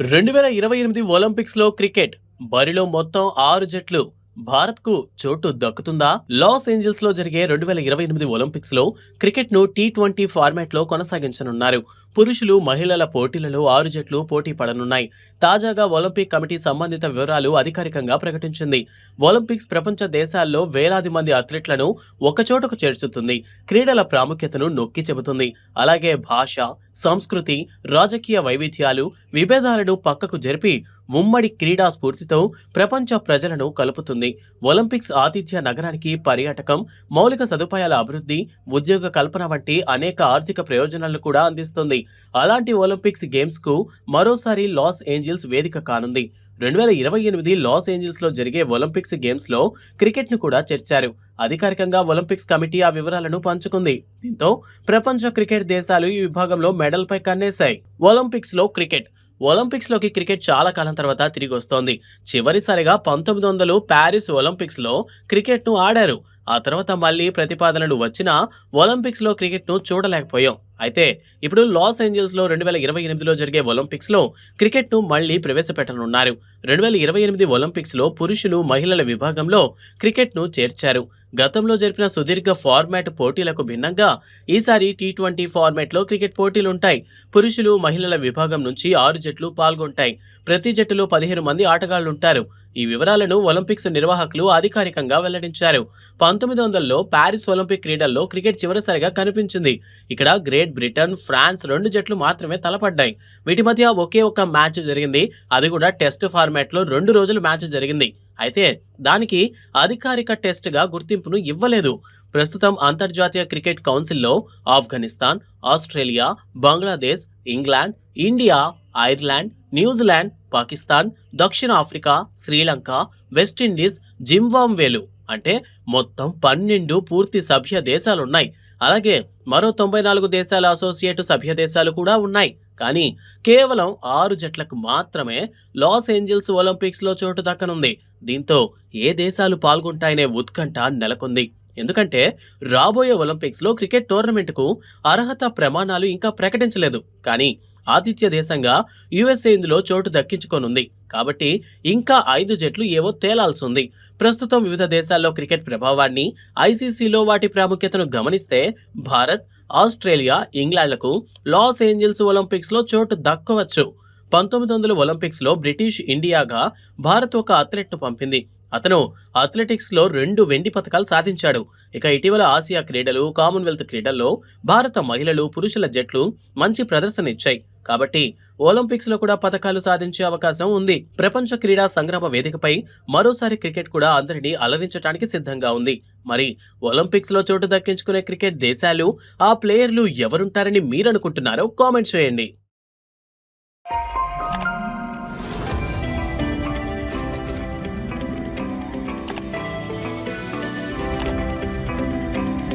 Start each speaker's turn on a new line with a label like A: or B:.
A: రెండు వేల ఇరవై ఎనిమిది ఒలింపిక్స్లో క్రికెట్ బరిలో మొత్తం ఆరు జట్లు భారత్కు చోటు దక్కుతుందా? లాస్ ఏంజల్స్లో జరిగే రెండు వేల ఇరవై ఎనిమిది ఒలింపిక్స్లో క్రికెట్ను టీ ట్వంటీ ఫార్మాట్లో కొనసాగించనున్నారు. పురుషులు మహిళల పోటీలలో ఆరు జట్లు పోటీ పడనున్నాయి. తాజాగా ఒలింపిక్ కమిటీ సంబంధిత వివరాలు అధికారికంగా ప్రకటించింది. ఒలింపిక్స్ ప్రపంచ దేశాల్లో వేలాది మంది అథ్లెట్లను ఒకచోటకు చేర్చుతుంది. క్రీడల ప్రాముఖ్యతను నొక్కి చెబుతుంది. అలాగే భాష సంస్కృతి రాజకీయ వైవిధ్యాలు విభేదాలను పక్కకు జరిపి ఉమ్మడి క్రీడా స్ఫూర్తితో ప్రపంచ ప్రజలను కలుపుతుంది. ఒలింపిక్స్ ఆతిథ్య నగరానికి పర్యాటకం మౌలిక సదుపాయాల అభివృద్ధి ఉద్యోగ కల్పన వంటి అనేక ఆర్థిక ప్రయోజనాలను కూడా అందిస్తుంది. అలాంటి ఒలింపిక్స్ గేమ్స్కు మరోసారి లాస్ ఏంజిల్స్ వేదిక కానుంది. రెండు వేల ఇరవై ఎనిమిది లాస్ ఏంజల్స్లో జరిగే ఒలింపిక్స్ గేమ్స్లో క్రికెట్ను కూడా చేర్చారు. అధికారికంగా ఒలింపిక్స్ కమిటీ ఆ వివరాలను పంచుకుంది. దీంతో ప్రపంచ క్రికెట్ దేశాలు ఈ విభాగంలో మెడల్ పై కన్నేశాయి. ఒలింపిక్స్లో క్రికెట్ ఒలింపిక్స్లోకి క్రికెట్ చాలా కాలం తర్వాత తిరిగి వస్తోంది చివరిసారిగా పంతొమ్మిది వందలు ప్యారిస్ ఒలింపిక్స్లో క్రికెట్ను ఆడారు. ఆ తర్వాత మళ్ళీ ప్రతిపాదనలు వచ్చినా ఒలింపిక్స్లో క్రికెట్ను చూడలేకపోయాం. అయితే ఇప్పుడు లాస్ ఏంజల్స్లో రెండు వేల ఇరవై ఎనిమిదిలో జరిగే ఒలింపిక్స్లో క్రికెట్ను మళ్ళీ ప్రవేశపెట్టనున్నారు. రెండు వేల ఇరవై ఎనిమిది ఒలింపిక్స్లో పురుషులు మహిళల విభాగంలో క్రికెట్ను చేర్చారు. గతంలో జరిపిన సుదీర్ఘ ఫార్మాట్ పోటీలకు భిన్నంగా ఈసారి టీ ట్వంటీ ఫార్మాట్లో క్రికెట్ పోటీలు ఉంటాయి పురుషులు మహిళల విభాగం నుంచి ఆరు జట్లు పాల్గొంటాయి. ప్రతి జట్టులో పదిహేను మంది ఆటగాళ్ళు ఉంటారు ఈ వివరాలను ఒలింపిక్స్ నిర్వాహకులు అధికారికంగా వెల్లడించారు. పంతొమ్మిది వందలలో ప్యారిస్ ఒలింపిక్ క్రీడల్లో క్రికెట్ చివరిసారిగా కనిపించింది. ఇక్కడ గ్రేట్ బ్రిటన్ ఫ్రాన్స్ రెండు జట్లు మాత్రమే తలపడ్డాయి. వీటి మధ్య ఒకే ఒక మ్యాచ్ జరిగింది. అది కూడా టెస్ట్ ఫార్మాట్లో రెండు రోజులు మ్యాచ్ జరిగింది. అయితే దానికి అధికారిక టెస్ట్గా గుర్తింపును ఇవ్వలేదు. ప్రస్తుతం అంతర్జాతీయ క్రికెట్ కౌన్సిల్లో Afghanistan Australia Bangladesh England India Ireland New Zealand Pakistan దక్షిణాఫ్రికా శ్రీలంక వెస్టిండీస్ జింబాబ్వేలు అంటే మొత్తం పన్నెండు పూర్తి సభ్య దేశాలున్నాయి. అలాగే మరో తొంభై నాలుగు దేశాల అసోసియేట్ సభ్య దేశాలు కూడా ఉన్నాయి. కానీ కేవలం ఆరు జట్లకు మాత్రమే లాస్ ఏంజల్స్ ఒలింపిక్స్లో చోటు దక్కనుంది. దీంతో ఏ దేశాలు పాల్గొంటాయనే ఉత్కంఠ నెలకొంది. ఎందుకంటే రాబోయే ఒలింపిక్స్లో క్రికెట్ టోర్నమెంట్కు అర్హత ప్రమాణాలు ఇంకా ప్రకటించలేదు. కానీ ఆతిథ్య దేశంగా యుఎస్ఏ ఇందులో చోటు దక్కించుకోనుంది. కాబట్టి ఇంకా ఐదు జట్లు ఏవో తేలాల్సి ఉంది ప్రస్తుతం వివిధ దేశాల్లో క్రికెట్ ప్రభావాన్ని ఐసీసీలో వాటి ప్రాముఖ్యతను గమనిస్తే భారత్ ఆస్ట్రేలియా ఇంగ్లాండ్లకు లాస్ ఏంజల్స్ ఒలింపిక్స్లో చోటు దక్కవచ్చు. పంతొమ్మిది వందల ఒలింపిక్స్లో బ్రిటిష్ ఇండియాగా భారత్ ఒక అథ్లెట్ను పంపింది. అతను అథ్లెటిక్స్లో రెండు వెండి పథకాలు సాధించాడు. ఇక ఇటీవల ఆసియా క్రీడలు కామన్వెల్త్ క్రీడల్లో భారత మహిళలు పురుషుల జట్లు మంచి ప్రదర్శన ఇచ్చాయి. కాబట్టి ఒలింపిక్స్లో కూడా పథకాలు సాధించే అవకాశం ఉంది. ప్రపంచ క్రీడా సంగ్రామ వేదికపై మరోసారి క్రికెట్ కూడా అందరినీ అలరించడానికి సిద్ధంగా ఉంది. మరి ఒలింపిక్స్లో చోటు దక్కించుకునే క్రికెట్ దేశాలు ఆ ప్లేయర్లు ఎవరుంటారని మీరనుకుంటున్నారో కామెంట్ చేయండి.